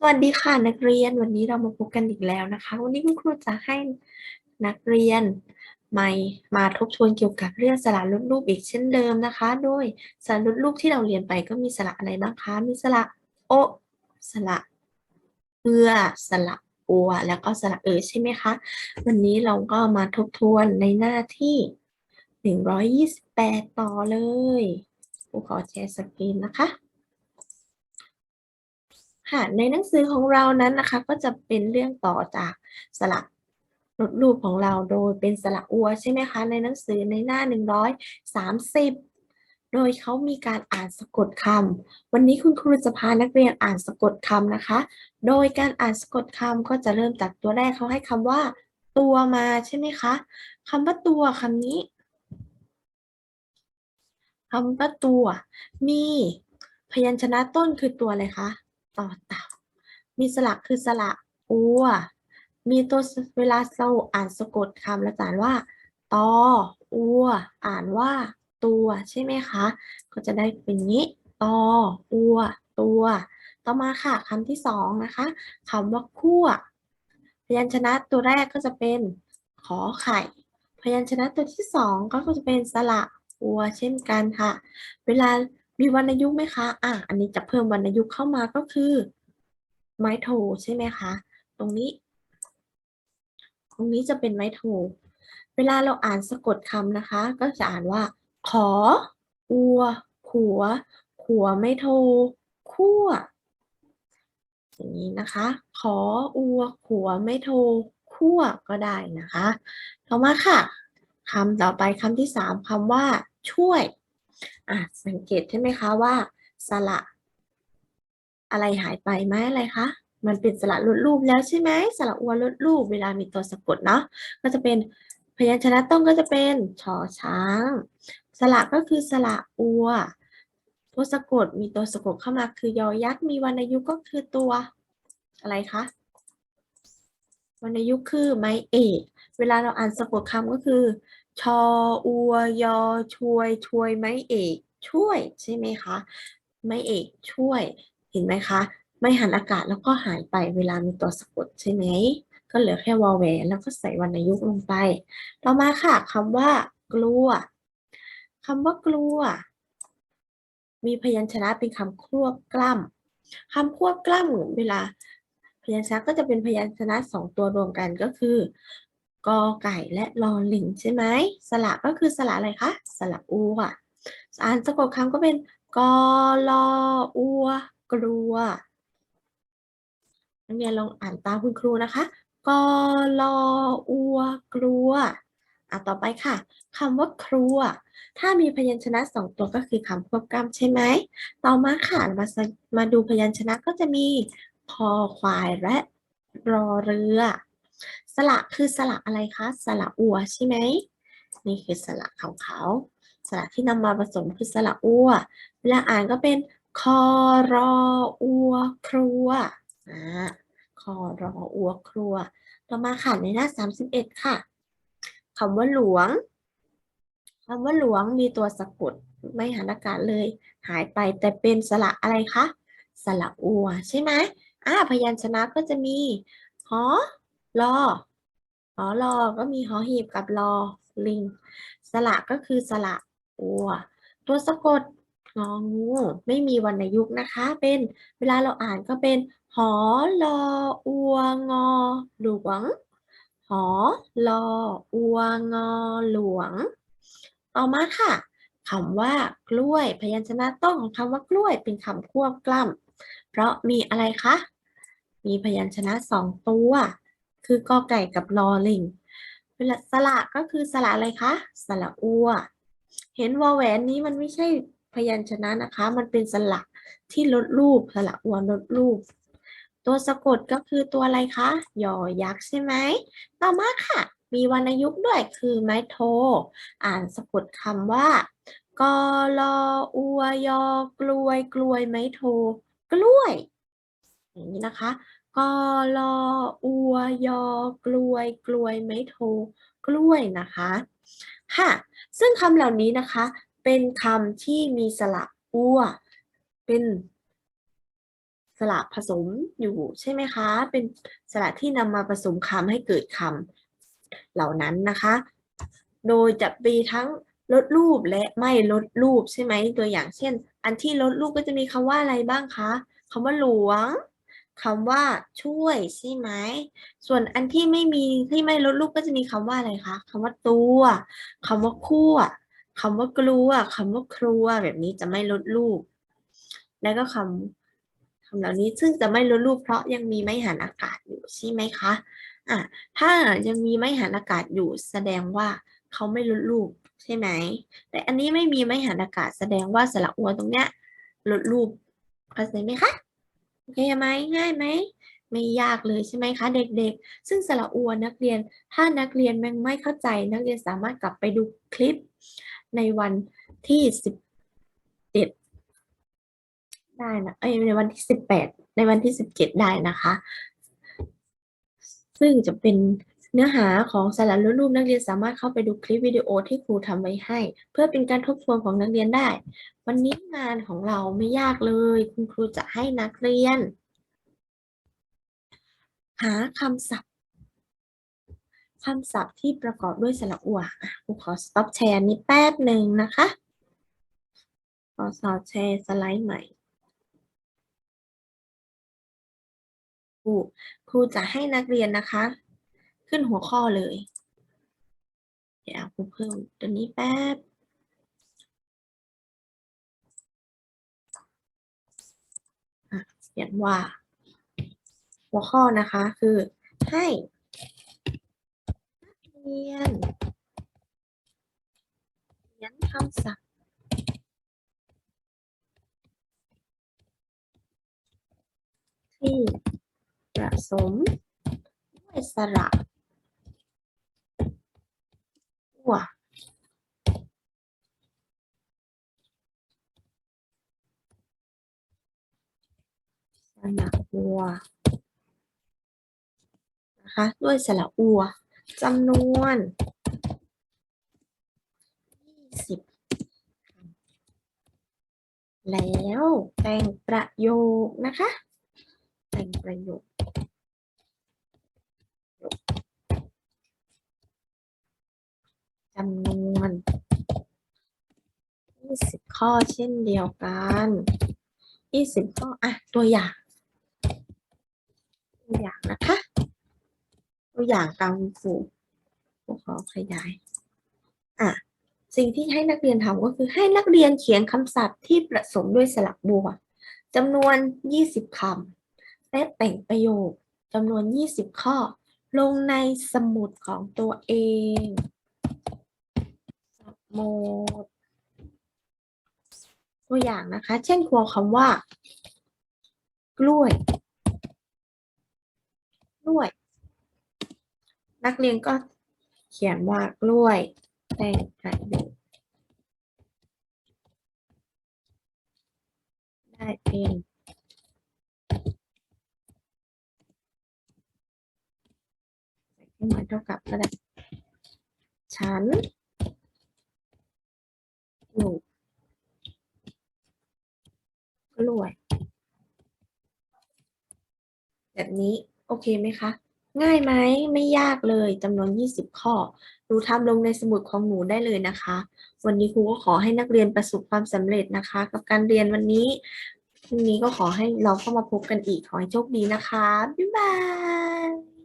สวัสดีค่ะนักเรียนวันนี้เรามาพบกันอีกแล้วนะคะ วันนี้คุณครูจะให้นักเรียนมามาทบทวนเกี่ยวกับเรื่องสระลดรูปอีกเช่นเดิมนะคะ โดยสระลดรูปที่เราเรียนไปก็มีสระอะไรบ้างคะมีสระโอสระเอือสระอัว แล้วก็สระเออใช่ไหมคะวันนี้เราก็มาทบทวนในหน้าที่หนึ่งร้อยยี่สิบแปดต่อเลยครูขอแชร์สกรีนนะคะ ค่ะ ในหนังสือของเรานั้นนะคะ ก็จะเป็นเรื่องต่อจากสระลดรูปของเราโดยเป็นสระอัวใช่ไหมคะ ในหนังสือในหน้า 130 โดยเขามีการอ่านสะกดคำวันนี้คุณครูจะพานักเรียนอ่านสะกดคำนะคะ โดยการอ่านสะกดคำก็จะเริ่มจากตัวแรกเขาให้คำว่า ตัวมาใช่ไหมคะคำว่าตัวคำนี้คำว่าตัว มีพยัญชนะต้นคือตัวอะไรคะ ต่อเต่า มีสระคือสระอัว มีตัวเวลาเราอ่านสะกดคำแล้วจะอ่านว่าตออัว อ่านว่าตัวใช่ไหมคะ ก็จะได้เป็นนี้ตออัว ตัว ต่อมาค่ะคำที่สองนะคะคำว่าคั่ว พยัญชนะตัวแรกก็จะเป็นขอไข่ พยัญชนะตัวที่สองก็จะเป็นสระอัวเช่นกันค่ะ เวลา มีวรรณยุกต์ไหมคะ อะ อันนี้จะเพิ่มวรรณยุกต์เข้ามาก็คือ ไม้โทใช่ไหมคะ ตรงนี้ ตรงนี้จะเป็นไม้โท เวลาเราอ่านสะกดคำนะคะ ก็จะอ่านว่า ขอ อัว ขัว ขัวไม่โท คั่ว อย่างนี้นะคะ ขอ อัว ขัวไม่โท คั่วก็ได้นะคะ ต่อมาค่ะคำต่อไปคำที่สามคำว่า ช่วย อะสังเกตใช่ไหมคะว่า สระอะไรหายไปไหมอะไรคะ มันเป็นสระลดรูปแล้วใช่ไหมสระอัวลดรูปเวลามีตัวสะกดเนาะ ก็จะเป็นพยัญชนะต้นก็จะเป็นชอช้าง สระก็คือสระอัว ตัวสะกดมีตัวสะกดเข้ามาคือยอยักษ์ มีวรรณยุกต์ก็คือตัวอะไรคะวรรณยุกต์คือไม้เอก เวลาเราอ่านสะกดคำก็คือ ชออัวยอช่วยช่วยไม้เอกช่วยใช่ไหมคะไม้เอกช่วย เห็นไหมคะไม่หันอากาศแล้วก็หายไปเวลามีตัวสะกดใช่ไหมก็เหลือแค่วอลแหวนแล้วก็ใส่วรรณยุกต์ลงไป ต่อมาค่ะคำว่า กลัวคำว่ากลัว มีพยัญชนะเป็นคำควบกล้ำคำควบกล้ำเวลา พยัญชนะก็จะเป็นพยัญชนะสองตัวรวมกันก็คือ กอไก่และลอลิงใช่ไหมสระก็คือสระอะไรคะสระอูอะอ่านสะกดคำก็เป็นกอลออัวกลัวนักเรียนลองอ่านตามคุณครูนะคะกอลออัวกลัวอะต่อไปค่ะคำว่าครัว ถ้ามีพยัญชนะสองตัวก็คือคำควบกล้ำใช่ไหมต่อมาค่ะมามาดูพยัญชนะก็จะมีพอควายและรอเรือ สระคือสระอะไรคะ สระอัวใช่ไหมนี่คือสระขาวๆสระที่นำมาผสมคือสระอัวเวลาอ่านก็เป็นคอรออัวครัวอ่าคอรออัวครัว ต่อมาค่ะในหน้า 31 ค่ะคำว่าหลวงคำว่าหลวงมีตัวสะกดไม่หันอากาศเลย หายไปแต่เป็นสระอะไรคะสระอัวใช่ไหมอ่าพยัญชนะก็จะมีหอลอ หอลอก็มีหอหีบกับลอลิง สระก็คือสระอัว ตัวสะกดงองู ไม่มีวรรณยุกต์นะคะ เป็นเวลาเราอ่านก็เป็น หอลออัวงอหลวง หอลออัวงอหลวง ต่อมาค่ะคำว่ากล้วย พยัญชนะต้นของคำว่ากล้วยเป็นคำควบกล้ำเพราะมีอะไรคะ มีพยัญชนะสองตัว คือกอไก่กับลอลิงเวลาสระก็คือสระอะไรคะสระอัว เห็นวอแหวนนี้มันไม่ใช่พยัญชนะนะคะ มันเป็นสระที่ลดรูปสระอัวลดรูป ตัวสะกดก็คือตัวอะไรคะยอยักษ์ใช่ไหมต่อมาค่ะ มีวรรณยุกต์ด้วยคือไม้โท อ่านสะกดคำว่ากอลออัวยอกลวย กลวยไม้โท กล้วย อย่างนี้นะคะ กอลออัวยอกลวย กลวยไม้โทกล้วยนะคะค่ะซึ่งคำเหล่านี้นะคะ เป็นคำที่มีสระอัวเป็นสระผสมอยู่ใช่ไหมคะ เป็นสระที่นำมาผสมคำให้เกิดคำเหล่านั้นนะคะ โดยจะมีทั้งลดรูปและไม่ลดรูปใช่ไหมตัวอย่างเช่น อันที่ลดรูปก็จะมีคำว่าอะไรบ้างคะคำว่าหลวง คำว่าช่วยใช่ไหม ส่วนอันที่ไม่มีที่ไม่ลดรูปก็จะมีคำว่าอะไรคะคำว่าตัวคำว่าคั่วคำว่ากลัวคำว่าครัว แบบนี้จะไม่ลดรูป แล้วก็คำคำเหล่านี้ซึ่งจะไม่ลดรูปเพราะยังมีไม้หันอากาศอยู่ใช่ไหมคะอะถ้ายังมีไม้หันอากาศอยู่แสดงว่าเขาไม่ลดรูปใช่ไหม แต่อันนี้ไม่มีไม้หันอากาศแสดงว่าสระอัวตรงเนี้ยลดรูปเข้าใจไหมคะ โอเคไหมง่ายไหมไม่ยากเลยใช่ไหมคะเด็กๆ ซึ่งสระอัวนักเรียนถ้านักเรียนยังไม่เข้าใจนักเรียนสามารถกลับไปดูคลิปในวันที่สิบเจ็ดได้นะเอ้ยในวันที่สิบแปดในวันที่สิบเจ็ดได้นะคะ ซึ่งจะเป็น เนื้อหาของสาระลดรูปนักเรียนสามารถเข้าไปดูคลิปวิดีโอที่ครูทำไว้ให้ เพื่อเป็นการทบทวนของนักเรียนได้ วันนี้งานของเราไม่ยากเลย คุณครูจะให้นักเรียน หาคำศัพท์คำศัพท์ที่ประกอบด้วยสระอัวอะครูขอ stop แชร์นี้แป๊บหนึ่งนะคะ ขอ stop แชร์สไลด์ใหม่ครูครูจะให้นักเรียนนะคะ ขึ้นหัวข้อเลย เดี๋ยวครูเพิ่มตัวนี้แป๊บ เขียนว่า หัวข้อนะคะคือให้นักเรียนเขียนคำศัพท์ที่ผสมด้วยสระ อัวสระอัวนะคะด้วยสระอัวจำนวน20แล้วแต่งประโยคนะคะ แต่งประโยค จำนวน20ข้อเช่นเดียวกัน20ข้ออะตัวอย่าง ตัวอย่างนะคะ ตัวอย่างตามครูครูขอขยายอะสิ่งที่ให้นักเรียนทำก็คือให้นักเรียนเขียนคำศัพท์ที่ผสมด้วยสระบัวจำนวน 20คำและแต่งประโยคจำนวน 20 ข้อ ลงในสมุดของตัวเอง สมุดตัวอย่างนะคะ เช่นครัวคำว่า กล้วย กล้วย นักเรียนก็เขียนว่ากล้วยแตงประโยได้เป็นใส่เครื่องหมายเท่ากับก็ได้ฉันปลูกกล้วย แบบ นี้ โอเคไหมคะ ง่ายไหมไม่ยากเลยจำนวน 20 ข้อหนูทำลงในสมุดของหนูได้เลยนะคะ วันนี้ครูก็ขอให้นักเรียนประสบความสำเร็จนะคะ กับการเรียนวันนี้พรุ่งนี้ก็ขอให้เราเข้ามาพบกันอีกขอให้โชคดีนะคะ บ๊ายบาย